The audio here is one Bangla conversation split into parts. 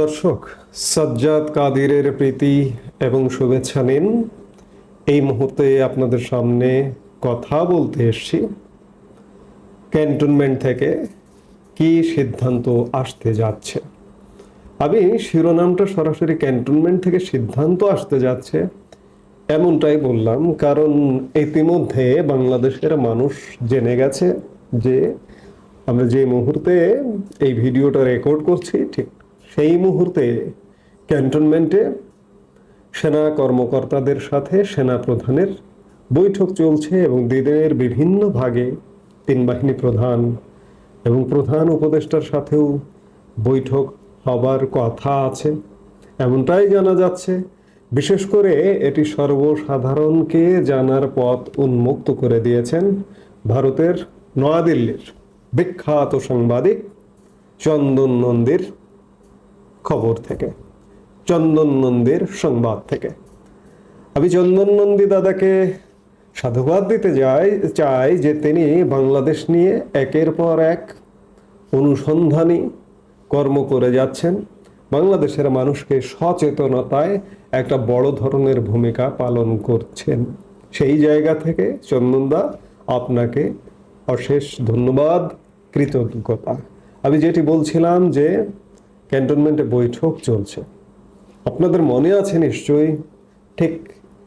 দর্শক, সাজ্জাদ কাদিরের প্রীতি এবং শুভেচ্ছা নিন। এই মুহূর্তে আপনাদের সামনে কথা বলতে এসেছি। ক্যান্টনমেন্ট থেকে কি সিদ্ধান্ত আসতে যাচ্ছে? আমি শিরোনামটা সরাসরি ক্যান্টনমেন্ট থেকে সিদ্ধান্ত আসতে যাচ্ছে এমনটাই বললাম, কারণ ইতিমধ্যে বাংলাদেশের মানুষ জেনে গেছে যে আমরা যে মুহূর্তে এই ভিডিওটা রেকর্ড করছি, ঠিক সেই মুহূর্তে ক্যান্টনমেন্টে সেনা কর্মকর্তাদের সাথে সেনা প্রধানের বৈঠক চলছে এবং দিনের বিভিন্ন ভাগে তিন বাহিনী প্রধান এবং প্রধান উপদেষ্টার সাথেও বৈঠক হবার কথা আছে। এমনটাই জানা যাচ্ছে। বিশেষ করে এটি সর্বসাধারণকে জানার পথ উন্মুক্ত করে দিয়েছেন ভারতের নয়াদিল্লির বিখ্যাত সাংবাদিক চন্দন নন্দীর খবর থেকে, চন্দন নন্দীর সংবাদ থেকে। আমি চন্দন নন্দী দাদাকে সাধুবাদ দিতে যাই, চাই যে তিনি বাংলাদেশ নিয়ে একের পর এক অনুসন্ধানী কর্ম করে যাচ্ছেন। বাংলাদেশের মানুষকে সচেতনতায় একটা বড় ধরনের ভূমিকা পালন করছেন। সেই জায়গা থেকে চন্দনদা আপনাকে অশেষ ধন্যবাদ, কৃতজ্ঞতা। আমি যেটি বলছিলাম যে ক্যান্টনমেন্টে বৈঠক চলছে। আপনাদের মনে আছে নিশ্চয়ই, ঠিক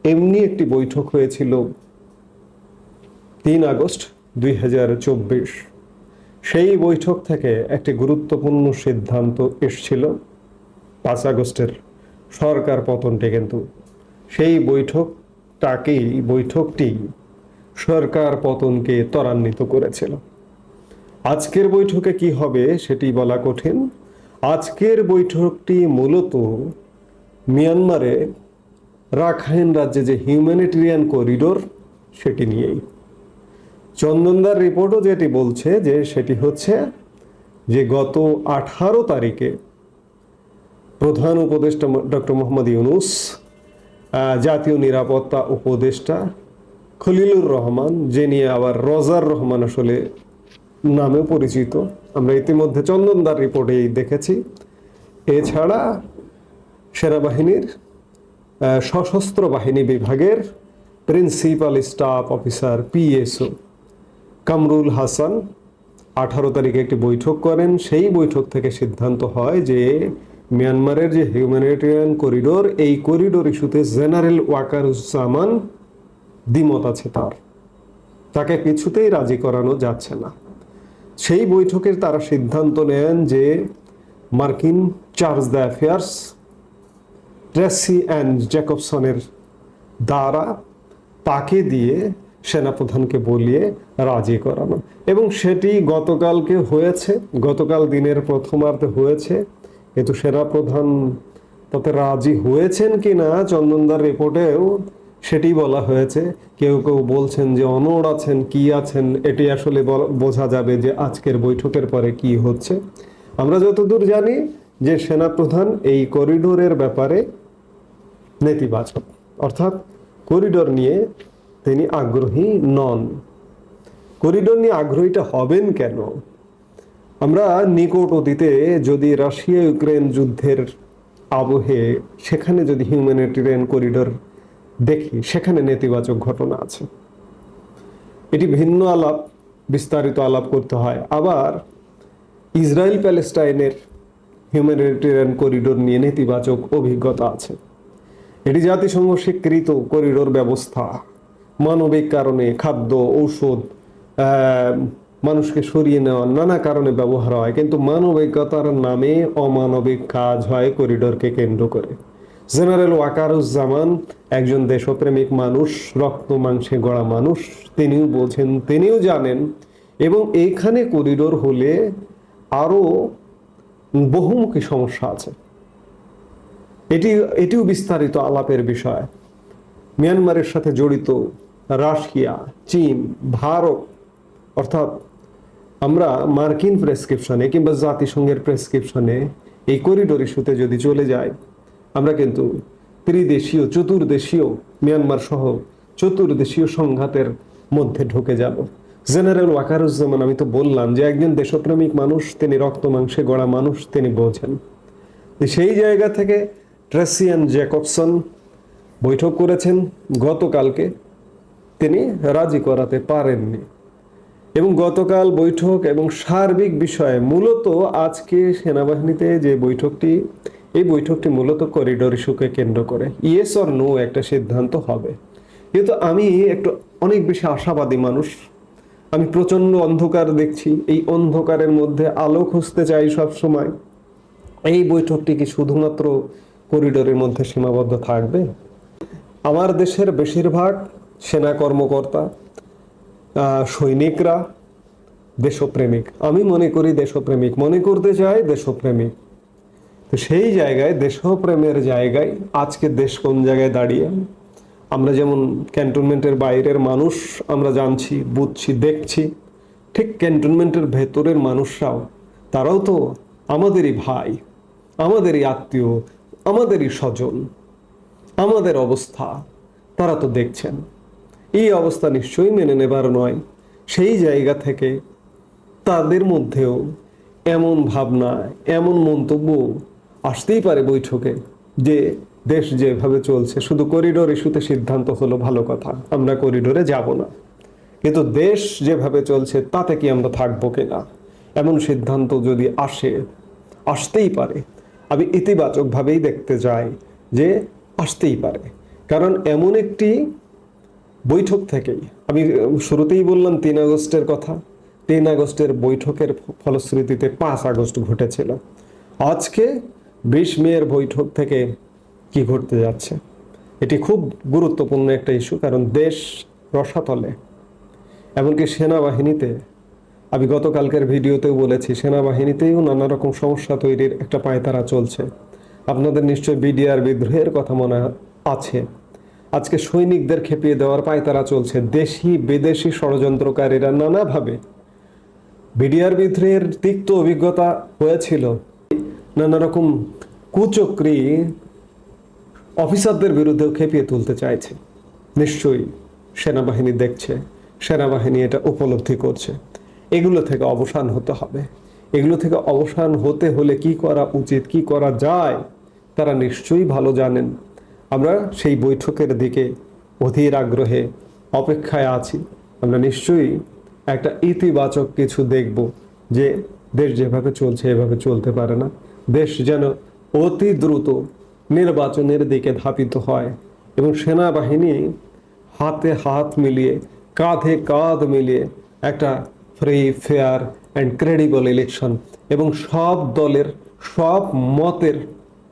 এমনি একটি বৈঠক হয়েছিল তিন আগস্ট দুই হাজার চব্বিশ। সেই বৈঠক থেকে একটি গুরুত্বপূর্ণ সিদ্ধান্ত এসছিল। পাঁচ আগস্টের সরকার পতনটি কিন্তু সেই বৈঠকটাকেই বৈঠকটি সরকার পতনকে ত্বরান্বিত করেছিল। আজকের বৈঠকে কি হবে সেটি বলা কঠিন। আজকের বৈঠকটি মূলত মিয়ানমারে রাখাইন রাজ্যে যে হিউম্যানিটেরিয়ান করিডোর সেটি নিয়েই। চন্দনদার রিপোর্টও যেটি বলছে যে সেটি হচ্ছে যে গত আঠারো তারিখে প্রধান উপদেষ্টা ডক্টর মোহাম্মদ ইউনুস জাতীয় নিরাপত্তা উপদেষ্টা খলিলুর রহমান যে নিয়ে আবার রজার রহমান আসলে নামেও পরিচিত। আমরা ইতিমধ্যে চন্দনদার রিপোর্টেই দেখেছি। এছাড়া সেনাবাহিনীর সশস্ত্র বাহিনী বিভাগের principal staff officer PSO Kamrul Hasan আঠারো তারিখে একটি বৈঠক করেন। সেই বৈঠক থেকে সিদ্ধান্ত হয় যে মিয়ানমারের যে হিউম্যানিটেরিয়ান করিডোর, এই করিডোর ইস্যুতে জেনারেল ওয়াকারুজ্জামান দ্বিমত আছে তার। তাকে কিছুতেই রাজি করানো যাচ্ছে না। সেই বৈঠকের তারা সিদ্ধান্ত নেন যে মার্কিন chargé d' affaires, Tracey Ann জ্যাকবসনের দ্বারা তাকে দিয়ে সেনাপ্রধানকে বলিয়ে রাজি করানো। এবং সেটি গতকালকে হয়েছে, গতকাল দিনের প্রথমার্ধে হয়েছে। কিন্তু সেনাপ্রধান তাতে রাজি হয়েছেন কি না চন্দনদার রিপোর্টেও সেটি বলা হয়েছে। কেউ কেউ বলছেন যে অনড় আছেন, কি আছেন, এটি আসলে বোঝা যাবে যে আজকের বৈঠকের পরে কি হচ্ছে। আমরা যতদূর জানি যে সেনাপ্রধান এই করিডোরের ব্যাপারে নেতিবাচক, অর্থাৎ করিডোর নিয়ে তিনি আগ্রহী নন। করিডোর নিয়ে আগ্রহীটা হবেন কেন? আমরা নিকট অতীতে যদি রাশিয়া ইউক্রেন যুদ্ধের আবহে, সেখানে যদি হিউম্যানিটেরিয়ান করিডোর দেখি, সেখানে নেতিবাচক ঘটনা আছে। এটি ভিন্ন আলাপ, বিস্তারিত আলাপ করতে হয়। আবার ইসরায়েল প্যালেস্টাইনের হিউম্যানিটেরিয়ান করিডোর নিয়ে নেতিবাচক অভিজ্ঞতা আছে। এটি জাতিসংঘ স্বীকৃত করিডোর ব্যবস্থা। মানবিক কারণে খাদ্য, ঔষধ মানুষকে সরিয়ে নেওয়ার নানা কারণে ব্যবহার হয়, কিন্তু মানবিকতার নামে অমানবিক কাজ হয় করিডোরকে কেন্দ্র করে। জেনারেল ওয়াকারুজ্জামান একজন দেশপ্রেমিক মানুষ, রক্ত মাংসে গড়া মানুষ। তিনিও বোঝেন, তিনিও জানেন এবং এইখানে করিডোর হলে আরও বহুমুখী সমস্যা আছে। এটি, এটিও বিস্তারিত আলাপের বিষয়। মিয়ানমারের সাথে জড়িত রাশিয়া, চীন, ভারত, অর্থাৎ আমরা মার্কিন প্রেসক্রিপশনে কিংবা জাতিসংঘের প্রেসক্রিপশনে এই করিডোর ইস্যুতে যদি চলে যাই আমরা কিন্তু ত্রিদেশীয়, চতুর্দেশীয় মিয়ানমার সহ চতুর্দেশীয় সংঘাতের মধ্যে ঢুকে যাব। জেনারেল ওয়াকারুজ্জামান, আমি তো বললাম যে একজন দেশপ্রেমিক মানুষ, তিনি রক্ত মাংসে গড়া মানুষ, তিনি বোঝেন। সেই জায়গা থেকে ট্রেসিয়ান জ্যাকবসন বৈঠক করেছেন। গতকালকে তিনি রাজি করাতে পারেননি। এবং গতকাল বৈঠক এবং সার্বিক বিষয়ে মূলত আজকে সেনাবাহিনীতে যে বৈঠকটি এই বৈঠকটি মূলত করিডোর ইস্যুকে কেন্দ্র করে। ইয়েস অর নো একটা সিদ্ধান্ত হবে। কিন্তু আমি একটু অনেক বেশি আশাবাদী মানুষ, আমি প্রচণ্ড অন্ধকার দেখছি। এই অন্ধকারের মধ্যে আলো খুঁজতে চাই সব সময় এই বৈঠকটি কি শুধুমাত্র করিডোরের মধ্যে সীমাবদ্ধ থাকবে? আমার দেশের বেশিরভাগ সেনা কর্মকর্তা সৈনিকরা দেশপ্রেমিক। আমি মনে করি দেশপ্রেমিক। মনে করতে চাই দেশপ্রেমিক। তো সেই জায়গায় দেশপ্রেমের জায়গায় আজকে দেশ কোন জায়গায় দাঁড়িয়ে আমরা যেমন ক্যান্টনমেন্টের বাইরের মানুষ আমরা জানছি, বুঝছি, দেখছি, ঠিক ক্যান্টনমেন্টের ভেতরের মানুষরাও, তারাও তো আমাদেরই ভাই, আমাদেরই আত্মীয়, আমাদেরই স্বজন, আমাদের অবস্থা, তারা তো দেখছেন। এই অবস্থা নিশ্চয়ই মেনে নেবার নয়। সেই জায়গা থেকে তাদের মধ্যেও এমন ভাবনা, এমন মন্তব্য আসতেই পারে বৈঠকে যে দেশ যেভাবে চলছে, শুধু করিডোর ইস্যুতে সিদ্ধান্ত হলো ভালো কথা, আমরা করিডোরে যাব না। কিন্তু দেশ যেভাবে চলছে, তাতে কি আমরা থাকব কিনা? এমন সিদ্ধান্ত যদি আসে, আসতেই পারে। আমি ইতিবাচকভাবেই দেখতে চাই যে আসতেই পারে। কারণ এমন একটি বৈঠক থেকেই, আমি শুরুতেই বললাম তিন আগস্টের কথা, তিন আগস্টের বৈঠকের ফলশ্রুতিতে পাঁচ আগস্ট ঘটেছিল। আজকে বিশ মেয়ের বৈঠক থেকে কি ঘটতে যাচ্ছে? এটি খুব গুরুত্বপূর্ণ একটা ইস্যু, কারণ দেশ রসাতলে। এমনকি সেনাবাহিনীতে, আমি গতকালকের ভিডিওতেও বলেছি, সেনাবাহিনীতেও নানা রকম সমস্যা তৈরির একটা পায়তারা চলছে। আপনাদের নিশ্চয় বিডিআর বিদ্রোহের কথা মনে আছে। আজকে সৈনিকদের খেপিয়ে দেওয়ার পায়তারা চলছে। দেশি, বিদেশি ষড়যন্ত্রকারীরা নানাভাবে বিডিআর বিদ্রোহের তিক্ত অভিজ্ঞতা হয়েছিল। নানা রকম কুচক্রি অফিসারদের বিরুদ্ধেও খেপিয়ে তুলতে চাইছে। নিশ্চয়ই সেনাবাহিনী দেখছে, সেনাবাহিনী এটা উপলব্ধি করছে। এগুলো থেকে অবসান হতে হবে। এগুলো থেকে অবসান হতে হলে কি করা উচিত, কি করা যায়, তারা নিশ্চয়ই ভালো জানেন। আমরা সেই বৈঠকের দিকে অধীর আগ্রহে অপেক্ষায় আছি। আমরা নিশ্চয়ই একটা ইতিবাচক কিছু দেখব যে দেশ যেভাবে চলছে, এভাবে চলতে পারে না। দেশ যেন অতি দ্রুত নির্বাচনের দিকে ধাপিত হয় এবং সেনাবাহিনী হাতে হাত মিলিয়ে, কাঁধে কাঁধ মিলিয়ে একটা free fair and credible election এবং সব দলের, সব মতের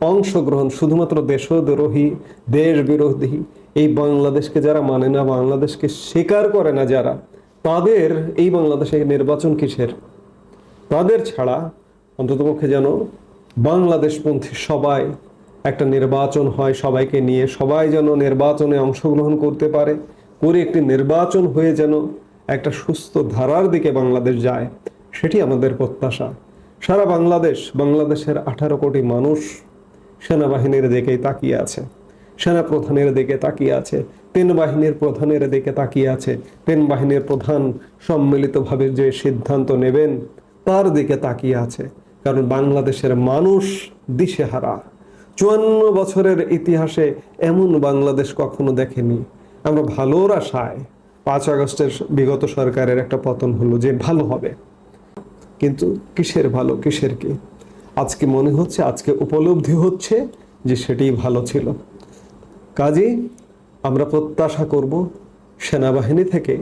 অংশগ্রহণ শুধুমাত্র দেশদ্রোহী দেশ বিরোধী এই বাংলাদেশকে যারা মানে না, বাংলাদেশকে স্বীকার করে না যারা, তাদের এই বাংলাদেশে নির্বাচন কিসের? তাদের ছাড়া অন্ততপক্ষে যেন বাংলাদেশপন্থী সবাই একটা নির্বাচন হয় সবাইকে নিয়ে, সবাই যেন নির্বাচনে অংশগ্রহণ করতে পারে, করে একটি নির্বাচন হয়ে যেন একটা সুস্থ ধারার দিকে বাংলাদেশ যায়, সেটি আমাদের প্রত্যাশা। সারা বাংলাদেশ, বাংলাদেশের আঠারো কোটি মানুষ সেনাবাহিনীর দিকেই তাকিয়ে আছে সেনা প্রধানের দিকে তাকিয়ে আছে, তিন বাহিনীর প্রধানের দিকে তাকিয়ে আছে, তিন বাহিনীর প্রধান সম্মিলিতভাবে যে সিদ্ধান্ত নেবেন, তার দিকে তাকিয়ে আছে। কারণ বাংলাদেশের মানুষ দিশেহারা। চুয়ান্ন বছরের ইতিহাসে এমন বাংলাদেশ কখনো দেখেনি। আমরা ভালোর আশায় পাঁচ আগস্টের বিগত সরকারের একটা পতন হলো যে ভালো হবে। কিন্তু কিসের ভালো, কিসের কি? আজকে মনে হচ্ছে, আজকে উপলব্ধি হচ্ছে যে সেটাই ভালো ছিল। কাজেই আমরা প্রত্যাশা করব সেনাবাহিনী থেকে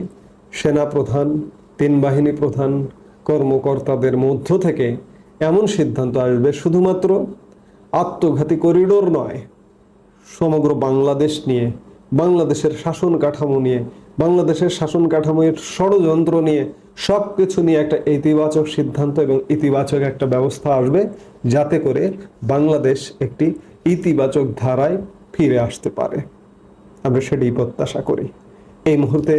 সেনা প্রধান তিন বাহিনী প্রধান, কর্মকর্তাদের মধ্য থেকে এমন সিদ্ধান্ত আসবে শুধুমাত্র আত্মঘাতী করিডোর নয়। সমগ্র বাংলাদেশ নিয়ে, বাংলাদেশের শাসন কাঠামো নিয়ে, বাংলাদেশের শাসন কাঠামোর ষড়যন্ত্র নিয়ে সব কিছু নিয়ে একটা ইতিবাচক সিদ্ধান্ত এবং ইতিবাচক একটা ব্যবস্থা আসবে যাতে করে বাংলাদেশ একটি ইতিবাচক ধারায় ফিরে আসতে পারে। আমরা সেটাই প্রত্যাশা করি। এই মুহূর্তে